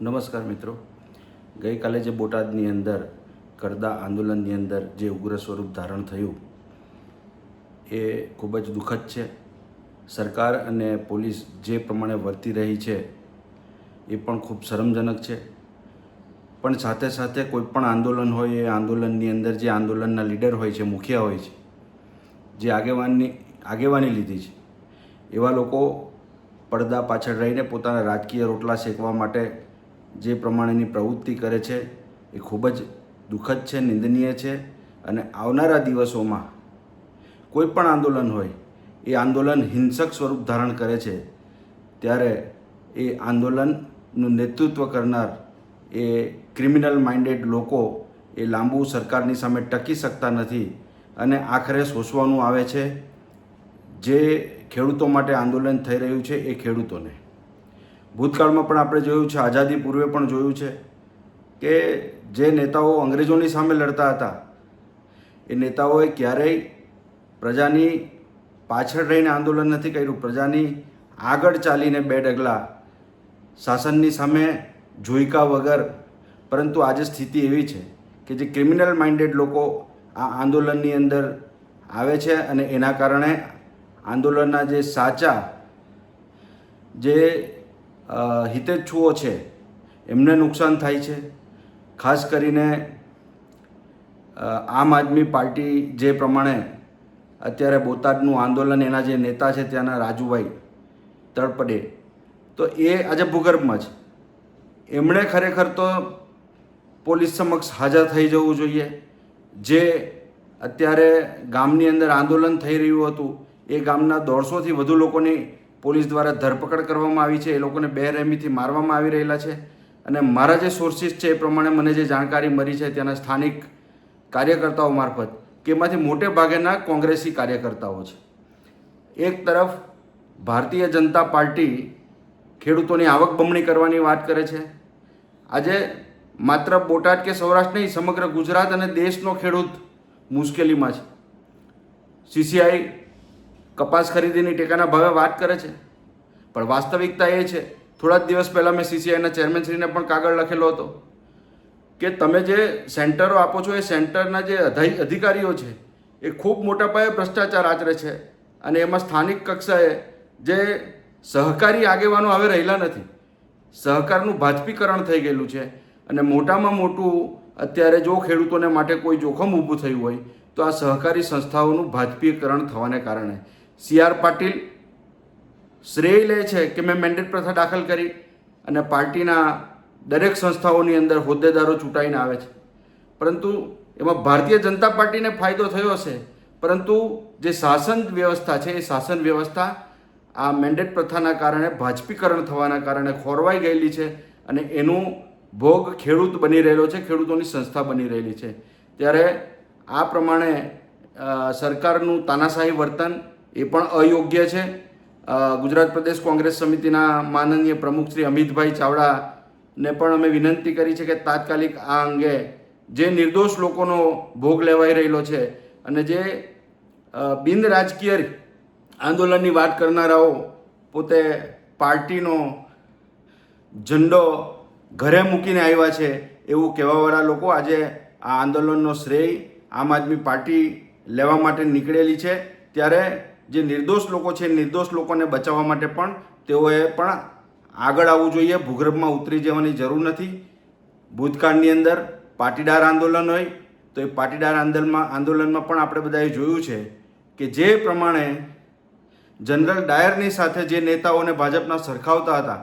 નમસ્કાર મિત્રો. ગઈકાલે જે બોટાદની અંદર કરદા આંદોલનની અંદર જે ઉગ્ર સ્વરૂપ ધારણ થયું, એ ખૂબ જ દુઃખદ છે. સરકાર અને પોલીસ જે પ્રમાણે વર્તી રહી છે, એ પણ ખૂબ શરમજનક છે. પણ સાથે સાથે કોઈ પણ આંદોલન હોય, એ આંદોલનની અંદર જે આંદોલનના લીડર હોય છે, મુખિયા હોય છે, જે આગેવાનની, આગેવાની લીધી છે, એવા લોકો પડદા પાછળ રહીને પોતાના રાજકીય રોટલા શેકવા માટે જે પ્રમાણેની પ્રવૃત્તિ કરે છે એ ખૂબ જ દુઃખદ છે, નિંદનીય છે અને આવનારા દિવસોમાં કોઈ પણ આંદોલન હોય, એ આંદોલન હિંસક સ્વરૂપ ધારણ કરે છે, ત્યારે એ આંદોલનનું નેતૃત્વ કરનાર એ ક્રિમિનલ માઇન્ડેડ લોકો એ લાંબુ સરકારની સામે ટકી શકતા નથી અને આખરે શોષવાનું આવે છે. જે ખેડૂતો માટે આંદોલન થઈ રહ્યું છે એ ખેડૂતોને. ભૂતકાળમાં પણ આપણે જોયું છે, આઝાદી પૂર્વે પણ જોયું છે કે જે નેતાઓ અંગ્રેજોની સામે લડતા હતા, એ નેતાઓએ ક્યારેય પ્રજાની પાછળ રહીને આંદોલન નથી કર્યું. પ્રજાની આગળ ચાલીને બે ડગલા શાસનની સામે જોઈકા વગર. પરંતુ આજે સ્થિતિ એવી છે કે જે ક્રિમિનલ માઇન્ડેડ લોકો આ આંદોલનની અંદર આવે છે અને એના કારણે આંદોલનના જે સાચા જે હિતેચ્છુઓ છે. એમને નુકસાન થાય છે. ખાસ કરીને આમ આદમી પાર્ટી જે પ્રમાણે અત્યારે બોટાદનું આંદોલન, એના જે નેતા છે ત્યાંના રાજુભાઈ તળપડે તો એ આજે ભૂગર્ભમાં છે. એમણે ખરેખર તો પોલીસ સમક્ષ હાજર થઈ જવું જોઈએ. જે અત્યારે ગામની અંદર આંદોલન થઈ રહ્યું હતું, એ ગામના દોઢસોથી વધુ લોકોની પોલીસ દ્વારા ધરપકડ કરવામાં આવી છે, એ લોકોને બેરહેમીથી મારવામાં આવી રહેલા છે. અને મારા જે સોર્સિસ છે, એ પ્રમાણે મને જે જાણકારી મળી છે, ત્યાંના સ્થાનિક કાર્યકર્તાઓ મારફત, કે એમાંથી મોટે ભાગેના કોંગ્રેસી કાર્યકર્તાઓ છે. એક તરફ, ભારતીય જનતા પાર્ટી ખેડૂતોની આવક બમણી કરવાની વાત કરે છે. આજે માત્ર બોટાદ કે સૌરાષ્ટ્ર નહીં, સમગ્ર ગુજરાત અને દેશનો ખેડૂત મુશ્કેલીમાં છે. સીસીઆઈ કપાસ ખરીદીની ટેકાના ભાવે વાત કરે છે. પણ વાસ્તવિકતા એ છે થોડા જ દિવસ પહેલાં મેં સીસીઆઈના ચેરમેનશ્રીને પણ કાગળ લખેલો હતો કે તમે જે સેન્ટરો આપો છો, એ સેન્ટરના જે અધિકારીઓ છે, એ ખૂબ મોટા પાયે ભ્રષ્ટાચાર આચરે છે અને એમાં સ્થાનિક કક્ષાએ જે સહકારી આગેવાનો હવે રહેલા નથી, સહકારનું ભાજપીકરણ થઈ ગયેલું છે અને મોટામાં મોટું અત્યારે જો ખેડૂતોને માટે કોઈ જોખમ ઊભું થયું હોય, તો આ સહકારી સંસ્થાઓનું ભાજપીકરણ થવાને કારણે સી આર પાટીલ શ્રેય લે છે કે મેં મેન્ડેટ પ્રથા દાખલ કરી અને પાર્ટીના દરેક સંસ્થાઓની અંદર હોદ્દેદારો ચૂંટાઈને આવે છે. પરંતુ એમાં ભારતીય જનતા પાર્ટીને ફાયદો થયો હશે. પરંતુ જે શાસન વ્યવસ્થા છે એ શાસન વ્યવસ્થા આ મેન્ડેટ પ્રથાના કારણે ભાજપીકરણ થવાના કારણે ખોરવાઈ ગયેલી છે અને એનું ભોગ ખેડૂત બની રહેલો છે, ખેડૂતોની સંસ્થા બની રહેલી છે. ત્યારે આ પ્રમાણે સરકારનું તાનાશાહી વર્તન એ પણ અયોગ્ય છે. ગુજરાત પ્રદેશ કોંગ્રેસ સમિતિના માનનીય પ્રમુખ શ્રી અમિતભાઈ ચાવડાને પણ અમે વિનંતી કરી છે કે તાત્કાલિક આ અંગે જે નિર્દોષ લોકોનો ભોગ લેવાઈ રહેલો છે અને જે બિન રાજકીય આંદોલનની વાત કરનારાઓ પોતે પાર્ટીનો ઝંડો ઘરે મૂકીને આવ્યા છે એવું કહેવાવાળા લોકો આજે આ આંદોલનનો શ્રેય આમ આદમી પાર્ટી લેવા માટે નીકળેલી છે. ત્યારે જે નિર્દોષ લોકો છે, નિર્દોષ લોકોને બચાવવા માટે પણ તેઓએ પણ આગળ આવવું જોઈએ. ભૂગર્ભમાં ઉતરી જવાની જરૂર નથી. ભૂતકાળની અંદર પાટીદાર આંદોલન હોય, તો એ પાટીદાર આંદોલનમાં આંદોલનમાં પણ આપણે બધાએ જોયું છે કે જે પ્રમાણે જનરલ ડાયરની સાથે જે નેતાઓને ભાજપના સરખાવતા હતા,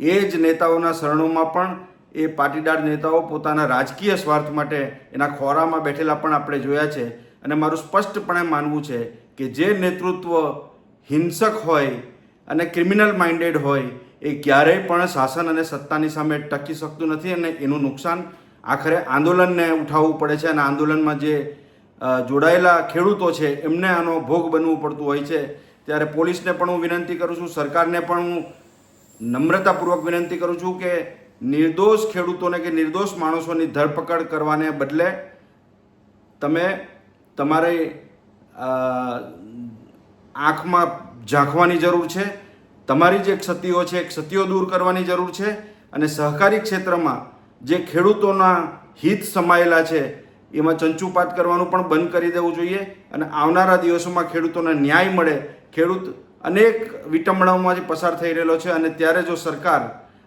એ જ નેતાઓના શરણોમાં પણ એ પાટીદાર નેતાઓ પોતાના રાજકીય સ્વાર્થ માટે એના ખોરામાં બેઠેલા પણ આપણે જોયા છે. અને મારું સ્પષ્ટપણે માનવું છે કે જે નેતૃત્વ હિંસક હોય અને ક્રિમિનલ માઇન્ડેડ હોય, એ ક્યારેય પણ શાસન અને સત્તાની સામે ટકી શકતું નથી અને એનું નુકસાન આખરે આંદોલનને ઉઠાવવું પડે છે અને આંદોલનમાં જે જોડાયેલા ખેડૂતો છે, એમને આનો ભોગ બનવું પડતું હોય છે. ત્યારે પોલીસને પણ હું વિનંતી કરું છું, સરકારને પણ હું નમ્રતાપૂર્વક વિનંતી કરું છું કે નિર્દોષ ખેડૂતોને કે નિર્દોષ માણસોની ધરપકડ કરવાને બદલે તમે તમારે આંખમાં ઝાંખવાની જરૂર છે, તમારી જે ક્ષતિઓ છે, ક્ષતિઓ દૂર કરવાની જરૂર છે અને સહકારી ક્ષેત્રમાં જે ખેડૂતોના હિત સમાયેલા છે, એમાં ચંચુપાત કરવાનું પણ બંધ કરી દેવું જોઈએ અને આવનારા દિવસોમાં ખેડૂતોને ન્યાય મળે. ખેડૂત અનેક વિટંબણાઓમાંથી પસાર થઈ રહેલો છે અને ત્યારે જો સરકાર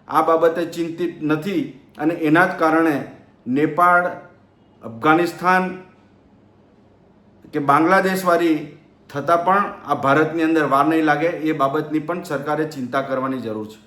આ બાબતે ચિંતિત નથી અને એના જ કારણે નેપાળ, અફઘાનિસ્તાન કે બાંગ્લાદેશવાળી થતાં પણ આ ભારતની અંદર વાર નહીં લાગે, એ બાબતની પણ સરકારે ચિંતા કરવાની જરૂર છે.